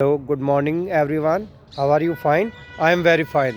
hello good morning everyone how are you fine I am very fine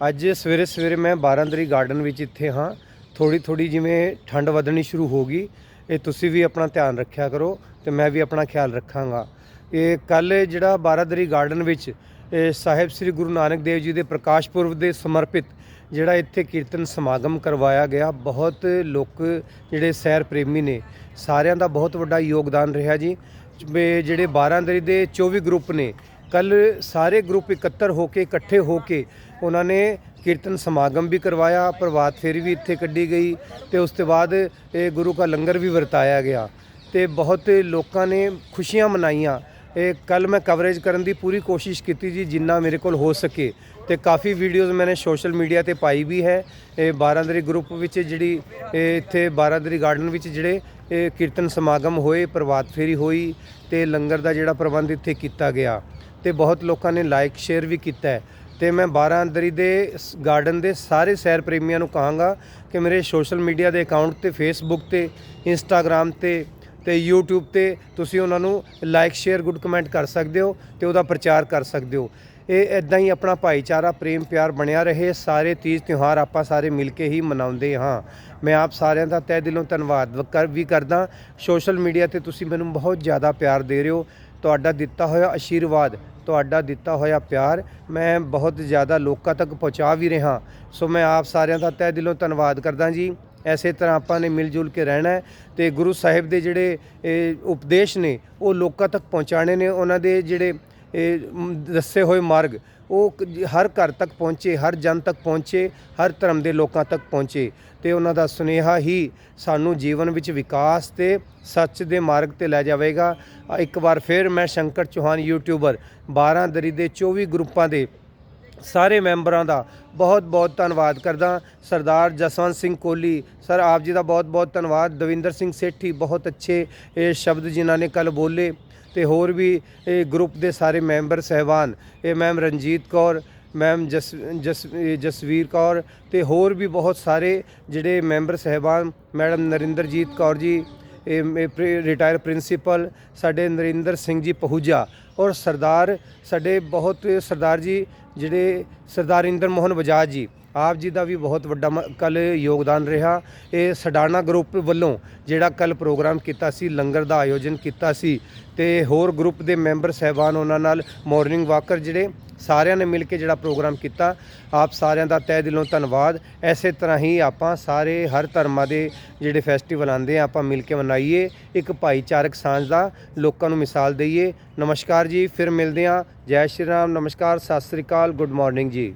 ਅੱਜ ਸਵੇਰੇ ਸਵੇਰੇ ਮੈਂ ਬਾਰਾਂਦਰੀ ਗਾਰਡਨ ਵਿੱਚ ਇੱਥੇ ਹਾਂ ਥੋੜੀ ਥੋੜੀ ਜਿਵੇਂ ਠੰਡ ਵਧਣੀ ਸ਼ੁਰੂ ਹੋ ਗਈ ਇਹ ਤੁਸੀਂ ਵੀ ਆਪਣਾ ਧਿਆਨ ਰੱਖਿਆ ਕਰੋ ਤੇ ਮੈਂ ਵੀ ਆਪਣਾ ਖਿਆਲ ਰੱਖਾਂਗਾ ਇਹ ਕੱਲ ਜਿਹੜਾ ਬਾਰਾਂਦਰੀ ਗਾਰਡਨ ਵਿੱਚ ਇਹ ਸਾਹਿਬ ਸ੍ਰੀ ਗੁਰੂ ਨਾਨਕ ਦੇਵ ਜੀ ਦੇ ਪ੍ਰਕਾਸ਼ ਪੁਰਬ ਦੇ ਸਮਰਪਿਤ ਜਿਹੜਾ ਇੱਥੇ ਕੀਰਤਨ ਸਮਾਗਮ ਕਰਵਾਇਆ ਗਿਆ ਬਹੁਤ ਲੋਕ ਜਿਹੜੇ ਸੈਰ ਪ੍ਰੇਮੀ ਨੇ ਸਾਰਿਆਂ ਦਾ ਬਹੁਤ ਵੱਡਾ ਯੋਗਦਾਨ ਰਿਹਾ ਜੀ ਵੀ ਜਿਹੜੇ ਬਾਰਾਂਦਰੀ ਦੇ 24 ਗਰੁੱਪ ਨੇ ਕੱਲ ਸਾਰੇ ਗਰੁੱਪ ਇਕੱਤਰ ਹੋ ਕੇ, ਇਕੱਠੇ ਹੋ ਕੇ ਉਹਨਾਂ ਨੇ ਕੀਰਤਨ ਸਮਾਗਮ ਵੀ ਕਰਵਾਇਆ, ਪ੍ਰਭਾਤ ਫੇਰੀ ਵੀ ਇੱਥੇ ਕੱਢੀ ਗਈ ਤੇ ਉਸ ਤੋਂ ਬਾਅਦ ਇਹ ਗੁਰੂ ਕਾ ਲੰਗਰ ਵੀ ਵਰਤਾਇਆ ਗਿਆ ਤੇ ਬਹੁਤ ਲੋਕਾਂ ਨੇ ਖੁਸ਼ੀਆਂ ਮਨਾਈਆਂ। ਇਹ ਕੱਲ ਮੈਂ ਕਵਰੇਜ ਕਰਨ ਦੀ ਪੂਰੀ ਕੋਸ਼ਿਸ਼ ਕੀਤੀ ਜੀ, ਜਿੰਨਾ ਮੇਰੇ ਕੋਲ ਹੋ ਸਕੇ। ਤੇ ਕਾਫੀ ਵੀਡੀਓਜ਼ ਮੈंने ਸੋਸ਼ਲ ਮੀਡੀਆ ਤੇ ਪਾਈ ਵੀ ਹੈ। ਇਹ ਬਾਰਾਂਦਰੀ ਗਰੁੱਪ ਵਿੱਚ ਜਿਹੜੀ, ਇਹ ਇੱਥੇ ਬਾਰਾਂਦਰੀ ਗਾਰਡਨ ਵਿੱਚ ਜਿਹੜੇ, ਇਹ ਕੀਰਤਨ ਸਮਾਗਮ ਹੋਏ, ਪ੍ਰਭਾਤ ਫੇਰੀ ਹੋਈ ਤੇ ਲੰਗਰ ਦਾ ਜਿਹੜਾ ਪ੍ਰਬੰਧ ਇੱਥੇ ਕੀਤਾ ਗਿਆ। ਤੇ ਬਹੁਤ ਲੋਕਾਂ ਨੇ ਲਾਈਕ ਸ਼ੇਅਰ ਵੀ ਕੀਤਾ ਹੈ। ਤੇ ਮੈਂ ਬਾਰਾਂਦਰੀ ਦੇ ਗਾਰਡਨ ਦੇ ਸਾਰੇ ਸੈਰ ਪ੍ਰੇਮੀਆਂ ਨੂੰ ਕਹਾਂਗਾ ਕਿ ਮੇਰੇ ਸੋਸ਼ਲ ਮੀਡੀਆ ਦੇ ਅਕਾਊਂਟ ਤੇ ਫੇਸਬੁੱਕ ਤੇ ਇੰਸਟਾਗ੍ਰam ਤੇ ਤੇ YouTube ਤੇ ਤੁਸੀਂ ਉਹਨਾਂ ਨੂੰ ਲਾਈਕ ਸ਼ੇਅਰ ਗੁੱਡ ਕਮੈਂਟ ਕਰ ਸਕਦੇ ਹੋ ਤੇ ਉਹਦਾ ਪ੍ਰਚਾਰ ਕਰ ਸਕਦੇ ਹੋ। ਇਹ ਇਦਾਂ ਹੀ ਆਪਣਾ ਭਾਈਚਾਰਾ, ਪ੍ਰੇਮ, ਪਿਆਰ ਬਣਿਆ ਰਹੇ। ਸਾਰੇ ਤੀਜ ਤਿਉਹਾਰ ਆਪਾਂ ਸਾਰੇ ਮਿਲ ਕੇ ਹੀ ਮਨਾਉਂਦੇ ਹਾਂ। ਮੈਂ ਆਪ ਸਾਰਿਆਂ ਦਾ ਤਹਿ ਦਿਲੋਂ ਧੰਨਵਾਦ ਕਰ ਵੀ ਕਰਦਾ। ਸੋਸ਼ਲ ਮੀਡੀਆ ਤੇ ਤੁਸੀਂ ਮੈਨੂੰ ਬਹੁਤ ਜ਼ਿਆਦਾ ਪਿਆਰ ਦੇ ਰਹੇ ਹੋ। ਤੁਹਾਡਾ ਦਿੱਤਾ ਹੋਇਆ ਆਸ਼ੀਰਵਾਦ ਤੁਹਾਡਾ ਦਿੱਤਾ ਹੋਇਆ ਪਿਆਰ ਮੈਂ ਬਹੁਤ ਜ਼ਿਆਦਾ ਲੋਕਾਂ ਤੱਕ ਪਹੁੰਚਾ ਵੀ ਰਿਹਾ। ਸੋ ਮੈਂ ਆਪ ਸਾਰਿਆਂ ਦਾ ਤਹਿ ਦਿਲੋਂ ਧੰਨਵਾਦ ਕਰਦਾ ਜੀ। ਐਸੇ ਤਰ੍ਹਾਂ ਆਪਾਂ ਨੇ ਮਿਲ ਜੁਲ ਕੇ ਰਹਿਣਾ ਹੈ ਤੇ ਗੁਰੂ ਸਾਹਿਬ ਦੇ ਜਿਹੜੇ ਉਪਦੇਸ਼ ਨੇ, ਉਹ ਲੋਕਾਂ ਤੱਕ ਪਹੁੰਚਾਣੇ ਨੇ, ਉਹਨਾਂ ਦੇ ਜਿਹੜੇ ਦੱਸੇ ਹੋਏ ਮਾਰਗ, ਉਹ ਹਰ ਘਰ ਤੱਕ ਪਹੁੰਚੇ, ਹਰ ਜਨ ਤੱਕ ਪਹੁੰਚੇ, ਹਰ ਧਰਮ ਦੇ ਲੋਕਾਂ ਤੱਕ ਪਹੁੰਚੇ ਤੇ ਉਹਨਾਂ ਦਾ ਸੁਨੇਹਾ ਹੀ ਸਾਨੂੰ ਜੀਵਨ ਵਿੱਚ ਵਿਕਾਸ ਤੇ ਸੱਚ ਦੇ ਮਾਰਗ ਤੇ ਲੈ ਜਾਵੇਗਾ। ਇੱਕ ਵਾਰ ਫਿਰ ਮੈਂ ਸ਼ੰਕਰ ਚੌਹਾਨ ਯੂਟਿਊਬਰ 12 ਦਰੀ ਦੇ 24 ਗਰੁੱਪਾਂ ਦੇ ਸਾਰੇ ਮੈਂਬਰਾਂ ਦਾ ਬਹੁਤ ਬਹੁਤ ਧੰਨਵਾਦ ਕਰਦਾ ਸਰਦਾਰ ਜਸਵੰਤ ਸਿੰਘ ਕੋਹਲੀ ਸਰ, ਆਪ ਜੀ ਦਾ ਬਹੁਤ ਬਹੁਤ ਧੰਨਵਾਦ। ਦਵਿੰਦਰ ਸਿੰਘ ਸੇਠੀ ਬਹੁਤ ਅੱਛੇ, ਇਹ ਸ਼ਬਦ ਜਿਨ੍ਹਾਂ ਨੇ ਕੱਲ ਬੋਲੇ ਤੇ ਹੋਰ ਵੀ ਇਹ ਗਰੁੱਪ ਦੇ ਸਾਰੇ ਮੈਂਬਰ ਸਹਿਬਾਨ, ਇਹ ਮੈਮ ਰਣਜੀਤ ਕੌਰ, ਮੈਮ ਜਸ ਜਸ ਜਸਵੀਰ ਕੌਰ ਤੇ ਹੋਰ ਵੀ ਬਹੁਤ ਸਾਰੇ ਜਿਹੜੇ ਮੈਂਬਰ ਸਹਿਬਾਨ, ਮੈਡਮ ਨਰਿੰਦਰਜੀਤ ਕੌਰ ਜੀ, ਇਹ ਰਿਟਾਇਰ ਪ੍ਰਿੰਸੀਪਲ ਸਾਡੇ ਨਰਿੰਦਰ ਸਿੰਘ ਜੀ ਪਹੂਜਾ ਔਰ ਸਰਦਾਰ, ਸਾਡੇ ਬਹੁਤ ਸਰਦਾਰ ਜੀ ਜਿਹੜੇ ਸਰਦਾਰ ਇੰਦਰ ਮੋਹਨ ਬਜਾਜ ਜੀ ਆਪ ਜੀ ਦਾ ਵੀ ਬਹੁਤ ਵੱਡਾ ਕੱਲ ਯੋਗਦਾਨ ਰਿਹਾ। ਇਹ ਸਡਾਣਾ ਗਰੁੱਪ ਵੱਲੋਂ ਜਿਹੜਾ ਕੱਲ ਪ੍ਰੋਗਰਾਮ ਕੀਤਾ ਸੀ, ਲੰਗਰ ਦਾ ਆਯੋਜਨ ਕੀਤਾ ਸੀ ਤੇ ਹੋਰ ਗਰੁੱਪ ਦੇ ਮੈਂਬਰ ਸਹਿਬਾਨ ਉਹਨਾਂ ਨਾਲ ਮਾਰਨਿੰਗ ਵਾਕਰ ਜਿਹੜੇ, ਸਾਰਿਆਂ ਨੇ ਮਿਲ ਕੇ ਜਿਹੜਾ ਪ੍ਰੋਗਰਾਮ ਕੀਤਾ। ਆਪ ਸਾਰਿਆਂ ਦਾ ਤਹਿ ਦਿਲੋਂ ਧੰਨਵਾਦ। ਐਸੇ ਤਰ੍ਹਾਂ ਹੀ ਆਪਾਂ ਸਾਰੇ ਹਰ ਧਰਮਾਂ ਦੇ ਜਿਹੜੇ ਫੈਸਟੀਵਲ ਆਉਂਦੇ ਆ, ਆਪਾਂ ਮਿਲ ਕੇ ਮਨਾਈਏ। ਇੱਕ ਭਾਈਚਾਰਕ ਸਾਂਝ ਦਾ ਲੋਕਾਂ ਨੂੰ ਮਿਸਾਲ ਦਈਏ। ਨਮਸਕਾਰ ਜੀ, ਫਿਰ ਮਿਲਦੇ ਹਾਂ। ਜੈ ਸ਼੍ਰੀ ਰਾਮ। ਨਮਸਕਾਰ। ਸਤਿ ਸ੍ਰੀ ਅਕਾਲ। ਗੁੱਡ ਮਾਰਨਿੰਗ ਜੀ।